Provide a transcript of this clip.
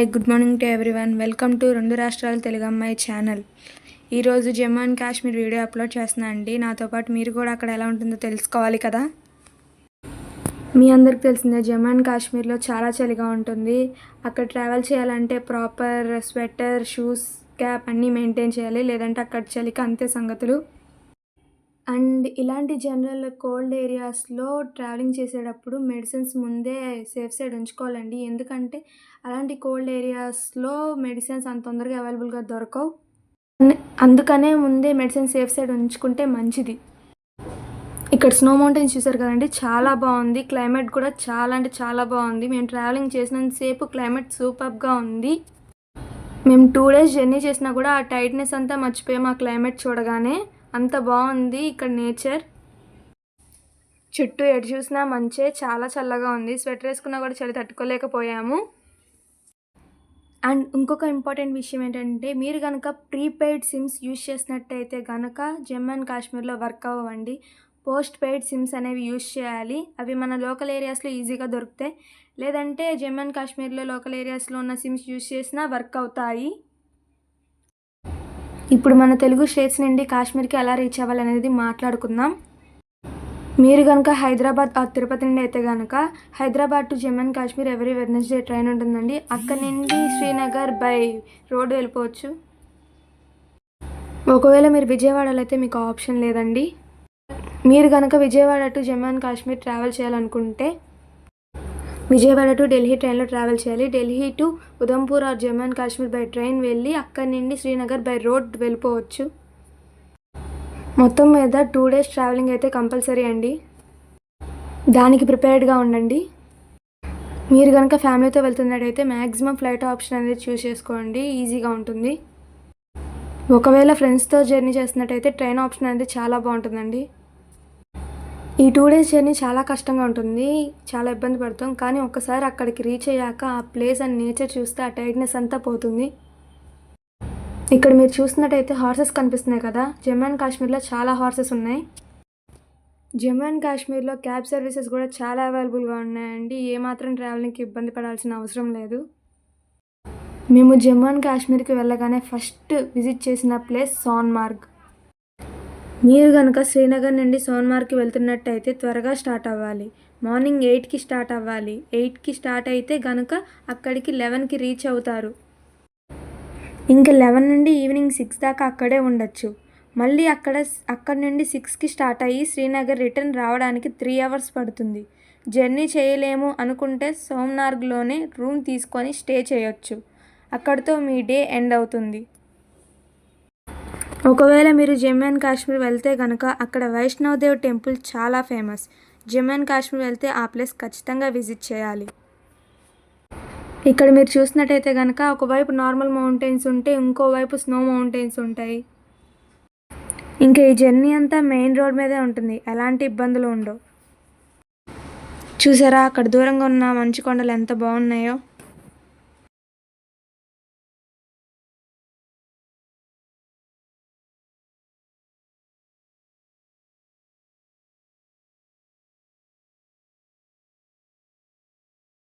Hi good morning to everyone. Welcome to రెండు రాష్ట్రాల తెలుగు అమ్మాయి ఛానల్. ఈరోజు Jammu and Kashmir video upload చేస్తున్నా అండి. నాతో పాటు మీరు కూడా అక్కడ ఎలా ఉంటుందో తెలుసుకోవాలి కదా? మీ అందరికి తెలిసిందే జమ్మూ అండ్ కాశ్మీర్లో చాలా చలిగా ఉంటుంది. అక్కడ ట్రావెల్ చేయాలంటే ప్రాపర్ స్వెటర్ షూస్ క్యాప్ అన్నీ మెయింటైన్ చేయాలి. లేదంటే అక్కడ చలికి అంతే సంగతులు. అండ్ ఇలాంటి జనరల్ కోల్డ్ ఏరియాస్లో ట్రావెలింగ్ చేసేటప్పుడు మెడిసిన్స్ ముందే సేఫ్ సైడ్ ఉంచుకోవాలండి. ఎందుకంటే అలాంటి కోల్డ్ ఏరియాస్లో మెడిసిన్స్ అంత తొందరగా అవైలబుల్గా దొరకవు. అందుకనే ముందే మెడిసిన్ సేఫ్ సైడ్ ఉంచుకుంటే మంచిది. ఇక్కడ స్నో మౌంటైన్స్ చూసారు కదండి చాలా బాగుంది. క్లైమేట్ కూడా చాలా అంటే చాలా బాగుంది. మేము ట్రావెలింగ్ చేసినంతసేపు క్లైమేట్ సూపర్గా ఉంది. మేము టూ డేస్ జర్నీ చేసినా కూడా ఆ టైట్నెస్ అంతా మర్చిపోయాం ఆ క్లైమేట్ చూడగానే. అంత బాగుంది ఇక్కడ నేచర్. చుట్టూ ఎటు చూసినా మంచే చాలా చల్లగా ఉంది. స్వెటర్ వేసుకున్నా కూడా చలి తట్టుకోలేకపోయాము. అండ్ ఇంకొక ఇంపార్టెంట్ విషయం ఏంటంటే మీరు కనుక ప్రీపెయిడ్ సిమ్స్ యూజ్ చేసినట్టయితే కనుక జమ్మూ అండ్ కాశ్మీర్లో వర్క్ అవ్వండి పోస్ట్ పెయిడ్ సిమ్స్ అనేవి యూజ్ చేయాలి. అవి మన లోకల్ ఏరియాస్లో ఈజీగా దొరుకుతాయి. లేదంటే జమ్మూ అండ్ కాశ్మీర్లో లోకల్ ఏరియాస్లో ఉన్న సిమ్స్ యూజ్ చేసినా వర్క్ అవుతాయి. ఇప్పుడు మన తెలుగు స్టేట్స్ నుండి కాశ్మీర్కి ఎలా రీచ్ అవ్వాలనేది మాట్లాడుకుందాం. మీరు కనుక హైదరాబాద్ ఆ తిరుపతి నుండి అయితే కనుక Hyderabad to Jammu and Kashmir every Wednesday train ఉంటుందండి. అక్కడి నుండి శ్రీనగర్ బై రోడ్డు వెళ్ళిపోవచ్చు. ఒకవేళ మీరు విజయవాడలో అయితే మీకు ఆప్షన్ లేదండి. మీరు కనుక Vijayawada to Jammu and Kashmir travel చేయాలనుకుంటే విజయవాడ టు ఢిల్లీ ట్రైన్లో ట్రావెల్ చేయాలి. Delhi to Udhampur or Jammu and Kashmir by train వెళ్ళి అక్కడి నుండి శ్రీనగర్ బై రోడ్ వెళ్ళిపోవచ్చు. మొత్తం మీద టూ డేస్ ట్రావెలింగ్ అయితే కంపల్సరీ అండి. దానికి ప్రిపేర్డ్గా ఉండండి. మీరు కనుక ఫ్యామిలీతో వెళ్తున్నట్టయితే మ్యాక్సిమం ఫ్లైట్ ఆప్షన్ అనేది చూస్ చేసుకోండి. ఈజీగా ఉంటుంది. ఒకవేళ ఫ్రెండ్స్తో జర్నీ చేస్తున్నట్టయితే ట్రైన్ ఆప్షన్ అనేది చాలా బాగుంటుందండి. ఈ టూ డేస్ జర్నీ చాలా కష్టంగా ఉంటుంది. చాలా ఇబ్బంది పడతాం. కానీ ఒక్కసారి అక్కడికి రీచ్ అయ్యాక ఆ ప్లేస్ అండ్ నేచర్ చూస్తే ఆ టైట్నెస్ అంతా పోతుంది. ఇక్కడ మీరు చూసినట్టయితే హార్సెస్ కనిపిస్తున్నాయి కదా. జమ్మూ అండ్ కాశ్మీర్లో చాలా హార్సెస్ ఉన్నాయి. జమ్మూ అండ్ కాశ్మీర్లో క్యాబ్ సర్వీసెస్ కూడా చాలా అవైలబుల్గా ఉన్నాయండి. ఏమాత్రం ట్రావెలింగ్కి ఇబ్బంది పడాల్సిన అవసరం లేదు. మేము జమ్మూ అండ్ కాశ్మీర్కి వెళ్ళగానే ఫస్ట్ విజిట్ చేసిన ప్లేస్ సోన్మార్గ్ మీరు కనుక శ్రీనగర్ నుండి సోన్మార్గ్కి వెళ్తున్నట్టయితే త్వరగా స్టార్ట్ అవ్వాలి. మార్నింగ్ ఎయిట్కి స్టార్ట్ అవ్వాలి. ఎయిట్కి స్టార్ట్ అయితే కనుక అక్కడికి లెవెన్కి రీచ్ అవుతారు. ఇంకా లెవెన్ నుండి ఈవినింగ్ సిక్స్ దాకా అక్కడే ఉండొచ్చు. మళ్ళీ అక్కడ అక్కడ నుండి సిక్స్కి స్టార్ట్ అయ్యి శ్రీనగర్ రిటర్న్ రావడానికి త్రీ అవర్స్ పడుతుంది. జర్నీ చేయలేము అనుకుంటే సోమ్నార్గ్లోనే రూమ్ తీసుకొని స్టే చేయొచ్చు. అక్కడితో మీ డే ఎండ్ అవుతుంది. ఒకవేళ మీరు జమ్మూ అండ్ కాశ్మీర్ వెళ్తే కనుక అక్కడ వైష్ణవదేవ్ టెంపుల్ చాలా ఫేమస్. జమ్మూ అండ్ కాశ్మీర్ వెళ్తే ఆ ప్లేస్ ఖచ్చితంగా విజిట్ చేయాలి. ఇక్కడ మీరు చూసినట్టయితే కనుక ఒకవైపు నార్మల్ మౌంటైన్స్ ఉంటే ఇంకోవైపు స్నో మౌంటైన్స్ ఉంటాయి. ఇంకా ఈ జర్నీ అంతా మెయిన్ రోడ్ మీదే ఉంటుంది. ఎలాంటి ఇబ్బందులు ఉండవు. చూసారా? అక్కడ దూరంగా ఉన్న మంచు కొండలు ఎంత బాగున్నాయో.